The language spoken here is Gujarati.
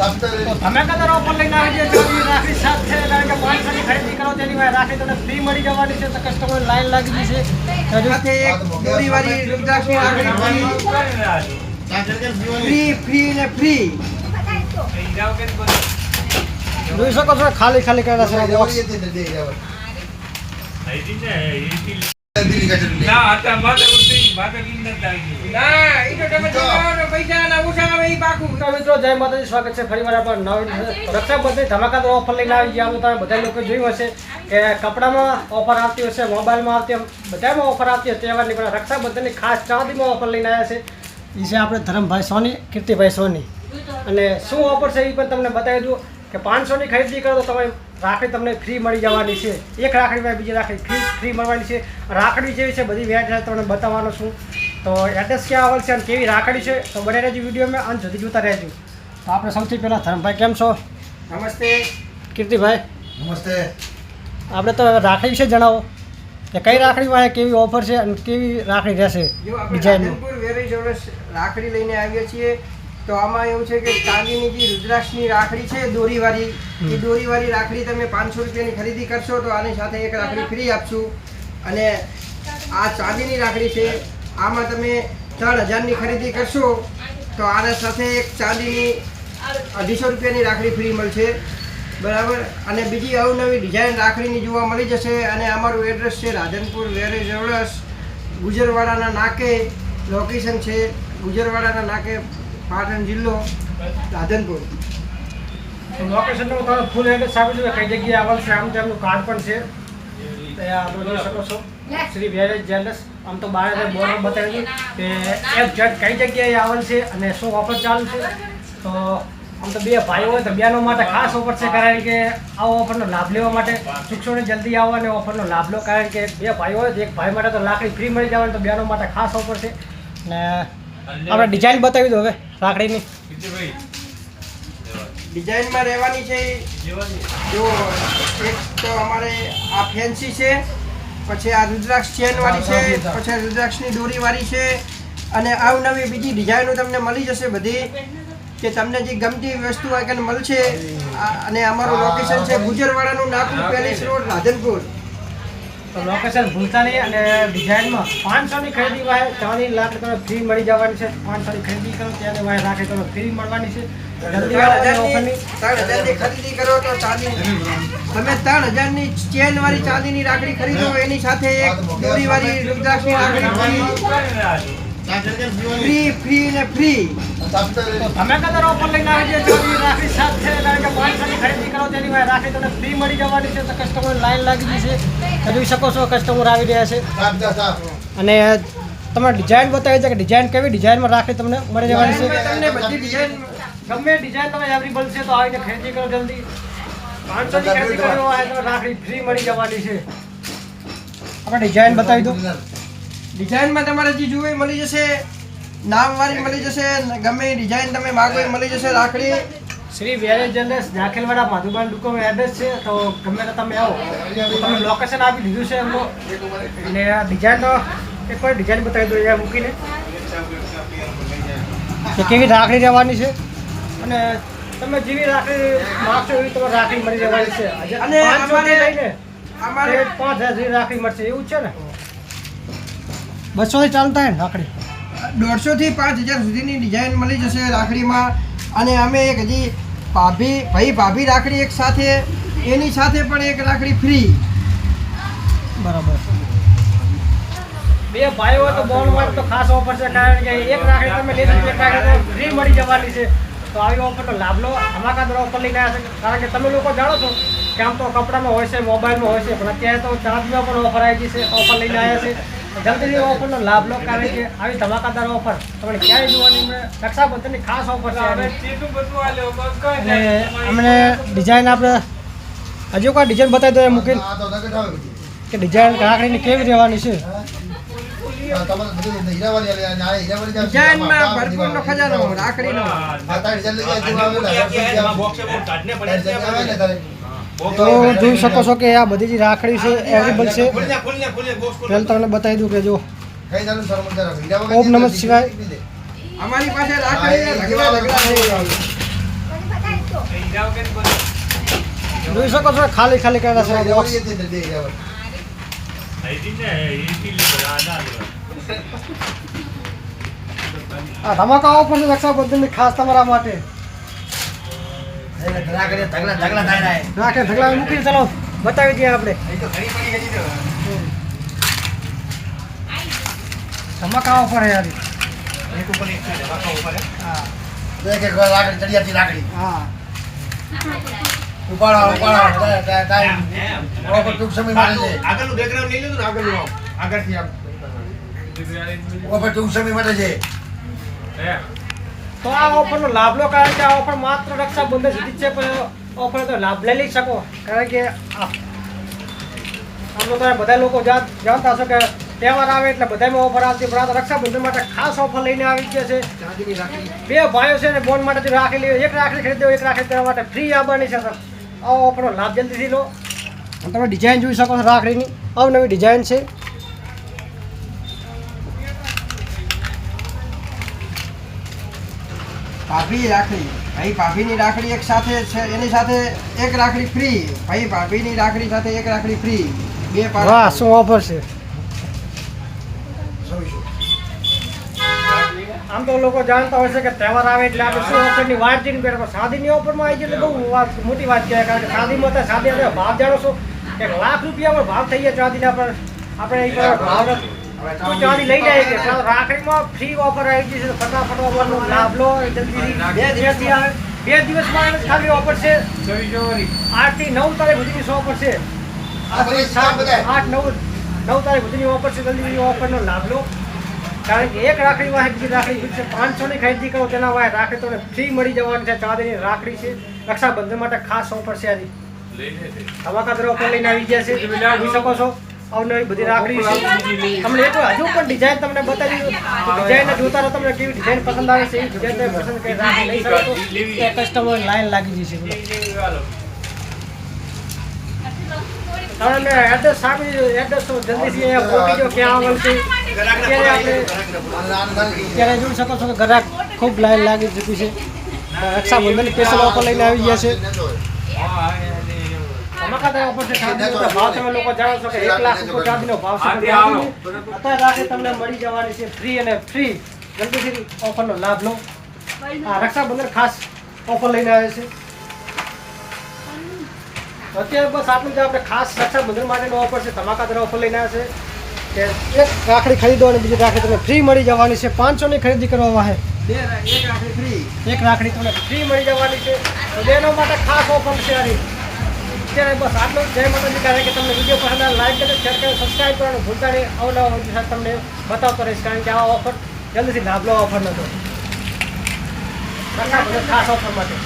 તો ધમાકાદાર offer લઈને આવી ગયા રાખડી સાથે કારણ કે પાંચસોની ખરીદી કરો તેની વાય રાખડી તમને free મળી જવાની છે તો customer લાઈન લાગી ગઈ છે સાથે એક દોરીવાળી રુદ્રાક્ષની રાખડી ફ્રી. ફ્રી ને ફ્રી જોઈ શકો છો ખાલી ખાલી કરેલા છે બોક્સ ના ઈ તો તમે ચૂકવવાનો પૈસા ના ઓછા ઈ પાકું. તો મિત્રો જય માતાજી સ્વાગત છે ફરીવાર આપણા નવી રક્ષાબંધન ધમાકાદાર ઓફર લઈને આવી ગયા તમે બધા લોકો જોયું હશે કે કપડામાં ઓફર આવતી હશે મોબાઈલમાં આવતી હોય, બધામાં ઓફર આવતી હશે તહેવારની પણ રક્ષાબંધનની ખાસ ચાંદીમાં ઓફર લઈને આવ્યા છે. એ છે આપણે ધરમભાઈ સોની કીર્તિભાઈ સોની. અને શું ઓફર છે એ પણ તમને બતાવી દઉં કે પાંચસોની ખરીદી કરો તો તમે રાખડી તમને ફ્રી મળી જવાની છે. એક રાખડી બીજી રાખડી ફ્રી ફ્રી મળવાની છે. રાખડી જેવી છે બધી વેરાયટી તમને બતાવવાનો છું. તો એડ્રેસ ક્યાં આવશે અને કેવી રાખડી છે તો બને રહેજો વિડીયોમાં અંત સુધી જોતા રહેજો. તો આપણે સૌથી પહેલાં ધરમભાઈ કેમ છો? નમસ્તે. કીર્તિભાઈ? નમસ્તે. આપણે તો રાખડી વિશે જણાવો. કે કઈ રાખડીમાં કેવી ઓફર છે અને કેવી રાખડી રહેશે જોડે રાખડી લઈને આવીએ છીએ તો આમાં એવું છે કે ચાંદીની જે રુદ્રાક્ષની રાખડી છે દોરીવાળી એ દોરીવાળી રાખડી તમે પાંચસો રૂપિયાની ખરીદી કરશો તો આની સાથે એક રાખડી ફ્રી આપશું. અને આ ચાંદીની રાખડી છે આમાં તમે ત્રણ હજારની ખરીદી કરશો તો આના સાથે એક ચાંદીની અઢીસો રૂપિયાની રાખડી ફ્રી મળશે. બરાબર? અને બીજી અવનવી ડિઝાઇન રાખડીની જોવા મળી જશે અને અમારું એડ્રેસ છે રાધનપુર વેરેજ રોડસ ગુજરવાડાના નાકે લોકેશન છે ગુજરવાડાના નાકે પાટણ જિલ્લો રાધનપુર. લોકેશનનું તમે ફૂલ એડ્રેસ સાબિત કઈ જગ્યાએ આવેલ છે આમ તેમનું કાર્ડ પણ છે. તો એ જોઈ શકો છો. શ્રી વેરેજ જ્વેલર્સ. આમ તો બહાર બોર્ડ બતાવી કે એક જટ કઈ જગ્યાએ આવેલ છે અને શું ઓફર ચાલુ છે. તો આમ તો બે ભાઈઓ હોય તો બેનો માટે ખાસ ઓફર છે કારણ કે આ ઓફરનો લાભ લેવા માટે શિક્ષણ જલ્દી આવો અને ઓફરનો લાભ લો કારણ કે બે ભાઈઓ હોય તો એક ભાઈ માટે તો લાકડી ફ્રી મળી જવાની તો બેનો માટે ખાસ ઓફર છે. ને આપણે ડિઝાઇન બતાવી દો હવે. રાખડીની ડિઝાઇનમાં રહેવાની છે જો એક તો અમારે આ ફેન્સી છે પછી આ રુદ્રાક્ષ ચેનવાળી છે પછી રુદ્રાક્ષની દોરીવાળી છે અને અવનવી બીજી ડિઝાઇનો તમને મળી જશે બધી કે તમને જે ગમતી વસ્તુ કે મળશે આ- અને અમારું લોકેશન છે ગુજરવાડાનું નાકું પેલેસ રોડ રાધનપુર. તો લોકેશન ભૂલતા નહીં અને ડિઝાઇનમાં પાંચસોની ખરીદી વાય ચાંદી લાખ તમે ફ્રી મળી જવાની છે. પાંચસોની ખરીદી કરો ત્યારે વાય રાખે તમે ફ્રી મળવાની છે. ત્રણ હજારની ખરીદી કરો તો ચાંદી તમે ત્રણ હજારની ચેન ચાંદીની રાખડી ખરીદો એની સાથે એક દોરીવાળી રુદ્રાક્ષની રાખડી ફ્રી ફ્રી ને ફ્રી ધમાકાદાર ઓફર લઈને આવી છો ઈ રાખડી સાથે કારણ કે પાંચસોની ખરીદી કરો તેની વાય રાખી તમને ફ્રી મળી જવાની છે તો કસ્ટમર લાઈન લાગી ગઈ છે. જોઈ શકો છો કસ્ટમર આવી રહ્યા છે. અને તમે ડિઝાઇન બતાવી છે કે ડિઝાઇન કેવી ડિઝાઇનમાં રાખડી તમને મળી જવાની છે? તમને બધી ડિઝાઇન ગમે ડિઝાઇન તમે અવેલેબલ છે તો આવીને ખરીદી કરો જલ્દી. પાંચસોની ખરીદી કરો હોય તો રાખડી ફ્રી મળી જવાની છે. આપણે ડિઝાઇન બતાવી દો ડિઝાઇનમાં તમારે જે જોઈએ મળી જશે નામવાળી મળી જશે ગમે એ ડિઝાઇન તમે માગો એ મળી જશે રાખડી. શ્રી વેરેજ જનરેસ ઝાખેલવાડા માધુબાન ડુકોમ એડ્રેસ છે તો ગમે તે તમે આવો. તમે લોકેશન આપી દીધું છે એમનું. અને આ ડિઝાઇનનો એક વાર ડિઝાઇન બતાવી દો અહીંયા મૂકીને. કે કેવી રાખડી રહેવાની છે? અને તમે જેવી રાખડી માગશો એવી તમારે રાખડી મળી જવાની છે. અને અમારે પાંચ હજાર જેવી રાખડી મળશે. એવું છે ને? બસોથી ચાલુ થાય ને રાખડી દોઢસો થી પાંચ હજાર સુધીની ડિઝાઇન મળી જશે રાખડીમાં અને અમે એક હજી ભાભી ભાઈ ભાભી રાખડી એક સાથે એની સાથે પણ એક રાખડી ફ્રી બરાબર. બે ભાઈઓ તો બોન્ડ માટે તો ખાસ ઓફર છે કારણ કે એક રાખડી તમે લીધી એક રાખડી ફ્રી મળી જવાની છે. તો આવી ઓફરનો લાભ લો ધમાકાદાર ઓફર લઈને આવ્યા છે. કારણ કે તમે લોકો જાણો છો કે આમ તો કપડામાં હોય છે મોબાઈલમાં હોય છે પણ અત્યારે તો ચાર્જમાં પણ ઓફર આવી ગઈ છે ઓફર લઈને આવ્યા છે. જલ્દીથી ઓફરનો લાભ લો કારણ કે આવી ધમાકાદાર ઓફર તમને ક્યાંય જોવાની રક્ષાબંધનની ખાસ ઓફર છે. અમને ડિઝાઇન આપણે હજુ કોઈ ડિઝાઇન બતાવી દો એ મૂકીને. કે ડિઝાઇન રાખડીની કેવી રહેવાની છે? રાખડીનો. તો જોઈ શકો છો કે આ બધી જે રાખડી છે અવેલેબલ છે પહેલાં તમને બતાવી દઉં કે જો. ઓમ નમ શિવાય. અમારી પાસે જોઈ શકો છો ખાલી ખાલી કરેલા છે આ બોક્સ આ ધમાકા ઓફર છે રક્ષાબંધનની ખાસ તમારા માટે. રાખે ઢગલા મૂકી ચાલો. બતાવી દઈએ આપણે. ધમાકા ઓફર છે યાર હા. હા. ઉપાડો ઉપાડો. ટૂંક સમય માટે છે આગળનું બેકગ્રાઉન્ડ લઈ લીધું ને આગળનું આમ. આગળથી આમ. ટૂંક સમય માટે છે તો આ ઓફરનો લાભ લો કારણ કે આ ઓફર માત્ર રક્ષાબંધન સુધી છે પણ ઓફર તો લાભ લઈ લઈ શકો. કારણ કે આ આમ તો તમે બધા લોકો જાત જાણતા હશો કે તહેવાર આવે એટલે બધામાં ઓફર આવતી પણ આ રક્ષાબંધન માટે ખાસ ઓફર લઈને આવી ગયા છે. બે ભાઈઓ છે ને બોન માટે રાખી લે એક રાખડી ખરીદો એક રાખડી તેના માટે ફ્રી આવવાની છે. સર આ ઓફરનો લાભ જલ્દીથી લો. તમે ડિઝાઇન જોઈ શકો છો રાખડીની. અવનવી ડિઝાઇન છે. ભાભી રાખડી. ભાઈ ભાભીની રાખડી એક સાથે છે એની સાથે એક રાખડી ફ્રી ભાઈ ભાભીની રાખડી સાથે એક રાખડી ફ્રી બે વાહ શું ઓફર છે? આમ તો લોકો જાણતા હોય છે કે તહેવાર આવે એટલે આપણે શું ઓફરની વાત જોઈને બેઠા શાદીની ઓફરમાં આવી જાય તો બહુ વાત મોટી વાત કહેવાય કારણ કે શાદીમાં તો શાદી આપણે ભાવ જાણો છો. એક લાખ રૂપિયામાં ભાવ થઈ જાય ચાંદીના પર. આપણે એ ભાવ નથી. તો ચાંદી લઈ જાય કે પણ રાખડીમાં ફ્રી ઓફર આવી ગઈ છે ફટાફટ ઓફરનો લાભ લો જલ્દીથી બે દિવસથી આવે બે દિવસમાં ખાલી ઓફર છે. આઠથી નવ તારીખ સુધીની ઓફર છે? આઠ નવ નવ તારીખ સુધીની ઓફર છે જલ્દી ઓફરનો લાભ લો. કારણ કે એક રાખડી વાહે બીજી રાખડી બીજી પાંચસો ની ખરીદી કરો તેના વાહે રાખડી તમને ફ્રી મળી જવાની છે ચાંદીની રાખડી છે રક્ષાબંધન માટે ખાસ ઓફર છે આની. ધમાકાદાર ઓફર લઈને આવી ગયા છે જોઈ શકો છો. અવનવી બધી રાખડી છે. તમને એક હજુ પણ ડિઝાઇન તમને બતાવી ડિઝાઇન જોતા રહો તમને કેવી ડિઝાઇન પસંદ આવે છે એ ડિઝાઇન તમે પસંદ કરી રાખી. લઈ શકો. એ કસ્ટમર લાઈન લાગી જશે. તમને તમે એડ્રેસ આપી દીધું એડ્રેસ તો જલ્દીથી અહીંયા પહોંચી જાઓ ક્યાં આવવાનું છે. અત્યારે જોઈ શકો છો કે ગ્રાહક ખૂબ લાઈન લાગી ચૂકી છે. રક્ષાબંધન સ્પેશિયલ ઓફર લઈને આવી ગયા છે ધમાકાદાર ઓફર છે ચાંદીનો તો ભાવ તમે લોકો જાણો છો કે એક લાખ ઉપર ચાંદીનો ભાવ છે. અત્યારે રાખે તમને મળી જવાની છે ફ્રી અને ફ્રી જલ્દીથી ઓફરનો લાભ લો આ રક્ષાબંધન ખાસ ઓફર લઈને આવે છે. અત્યારે બસ આટલું જ આપણે ખાસ રક્ષાબંધન માટેનો ઓફર છે. ધમાકાદાર ઓફર લઈને આવે છે. કે એક રાખડી ખરીદો અને બીજી રાખડી તમને ફ્રી મળી જવાની છે. પાંચસોની ખરીદી કરવા વાહે. એક રાખડી એક રાખડી તમને ફ્રી મળી જવાની છે. તો બેનો માટે ખાસ ઓફર છે આની. અત્યારે બસ આટલું જય માતાજી કારણ કે તમને વીડિયો પસંદ આવે લાઈક કરો શેર કરો સબસ્ક્રાઈબ કરવાનું ભૂલતા નહીં. અવનવા વીડિયો સાથે તમને બતાવતો રહીશ. કારણ કે આ ઓફર જલ્દીથી લાભ લો ઓફર નતો. ખાસ ઓફર માટે.